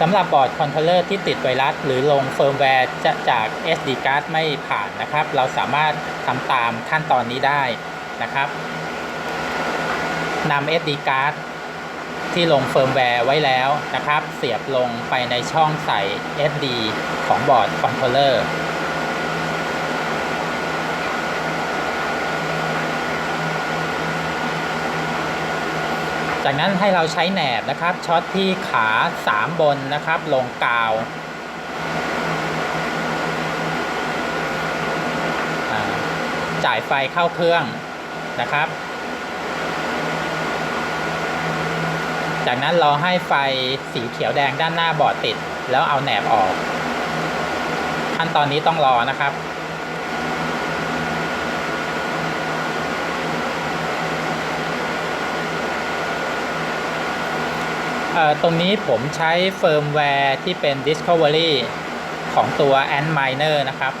สำหรับบอร์ดคอนโทรลเลอร์ที่ติดไวรัส หรือลงเฟิร์มแวร์จะจาก SD card ไม่ผ่านนะครับ เราสามารถทำตามขั้นตอนนี้ได้นะครับนำ SD card ที่ลงเฟิร์มแวร์ไว้แล้วนะครับ เสียบลงไปในช่องใส่ SD ของบอร์ดคอนโทรลเลอร์ จากนั้นให้เราใช้แหนบนะครับช็อตที่ขา 3 บนนะครับ ลงกาวจ่ายไฟเข้าเครื่องนะครับ จากนั้นรอให้ไฟสีเขียวแดงด้านหน้าบอดติด แล้วเอาแหนบออก ขั้นตอนนี้ต้องรอนะครับ เอ่อ ตรงนี้ผมใช้เฟิร์มแวร์ที่เป็น Discovery ของตัว Antminer นะครับ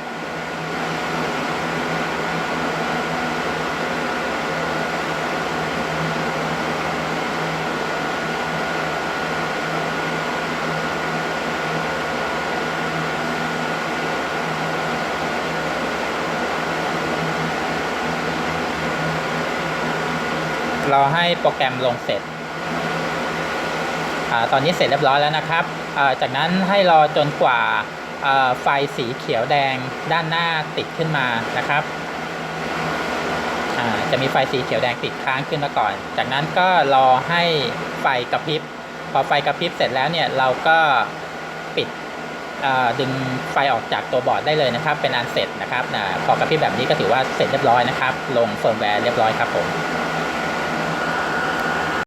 เรอให้โปรแกรมลงเสร็จ ตอนนี้เสร็จเรียบร้อยแล้วนะครับจากนั้นให้รอจนกว่าไฟสีเขียวแดงด้านหน้าติดขึ้นมานะครับจะมีไฟสีเขียวแดงติดค้างขึ้นมาก่อน จากนั้นก็รอให้ไฟกระพริบ พอไฟกระพริบเสร็จแล้วเนี่ยเราก็ปิดดึงไฟออกจากตัวบอร์ดได้เลยนะครับ เป็นอันเสร็จนะครับนะพอกระพริบแบบนี้ก็ถือว่าเสร็จเรียบร้อยนะครับ ลงเฟิร์มแวร์เรียบร้อยครับผม